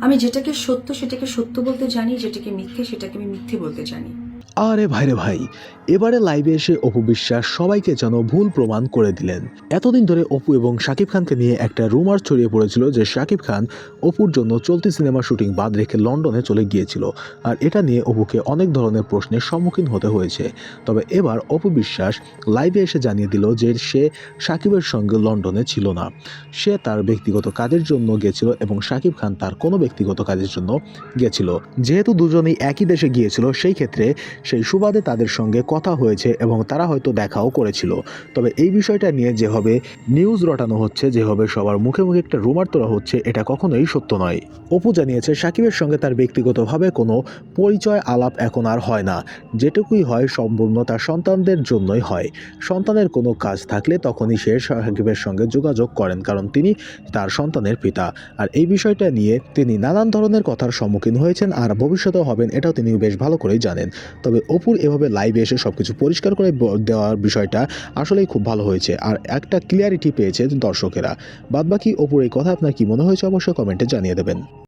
আমি যেটাকে সত্য সেটাকে সত্য বলতে জানি যেটাকে মিথ্যে সেটাকে আমি মিথ্যে বলতে জানি। আরে ভাইরে ভাই, এবারে লাইভে এসে অপু বিশ্বাস সবাইকে যেন ভুল প্রমাণ করে দিলেন। এতদিন ধরে অপু এবং শাকিব খানকে নিয়ে একটা রুমার ছড়িয়ে পড়েছিল যে শাকিব খান অপুর জন্য চলতি সিনেমার শুটিং বাদ রেখে লন্ডনে চলে গিয়েছিল। আর এটা নিয়ে অপুকে অনেক ধরনের প্রশ্নের সম্মুখীন হতে হয়েছে। তবে এবার অপু বিশ্বাস লাইভে এসে জানিয়ে দিল যে সে শাকিবের সঙ্গে লন্ডনে ছিল না। সে তার ব্যক্তিগত কাজের জন্য গেছিল এবং শাকিব খান তার কোনো ব্যক্তিগত কাজের জন্য গেছিল। যেহেতু দুজনেই একই দেশে গিয়েছিল, সেই ক্ষেত্রে সেই সুবাদে তাদের সঙ্গে কথা হয়েছে এবং তারা হয়তো দেখাও করেছিল। তবে এই বিষয়টা নিয়ে যেভাবে নিউজ রটানো হচ্ছে, যেভাবে সবার মুখে মুখে একটা রুমার তোলা হচ্ছে, এটা কখনোই সত্য নয়। অপু জানিয়েছে, সাকিবের সঙ্গে তার ব্যক্তিগতভাবে কোনো পরিচয় আলাপ এখন আর হয় না। যেটুকুই হয় সম্পূর্ণ তার সন্তানদের জন্যই হয়। সন্তানের কোনো কাজ থাকলে তখনই সে সাকিবের সঙ্গে যোগাযোগ করেন, কারণ তিনি তার সন্তানের পিতা। আর এই বিষয়টা নিয়ে তিনি নানান ধরনের কথার সম্মুখীন হয়েছেন, আর ভবিষ্যতেও হবেন, এটাও তিনি বেশ ভালো করেই জানেন। তবে অপুর এভাবে লাইভে এসে সব কিছু পরিষ্কার করে দেওয়ার বিষয়টা আসলেই খুব ভালো হয়েছে। আর একটা ক্লিয়ারিটি পেয়েছে দর্শকেরা। বাদবাকি অপুর এই কথা আপনার কি মনে হয়েছে অবশ্যই কমেন্টে জানিয়ে দেবেন।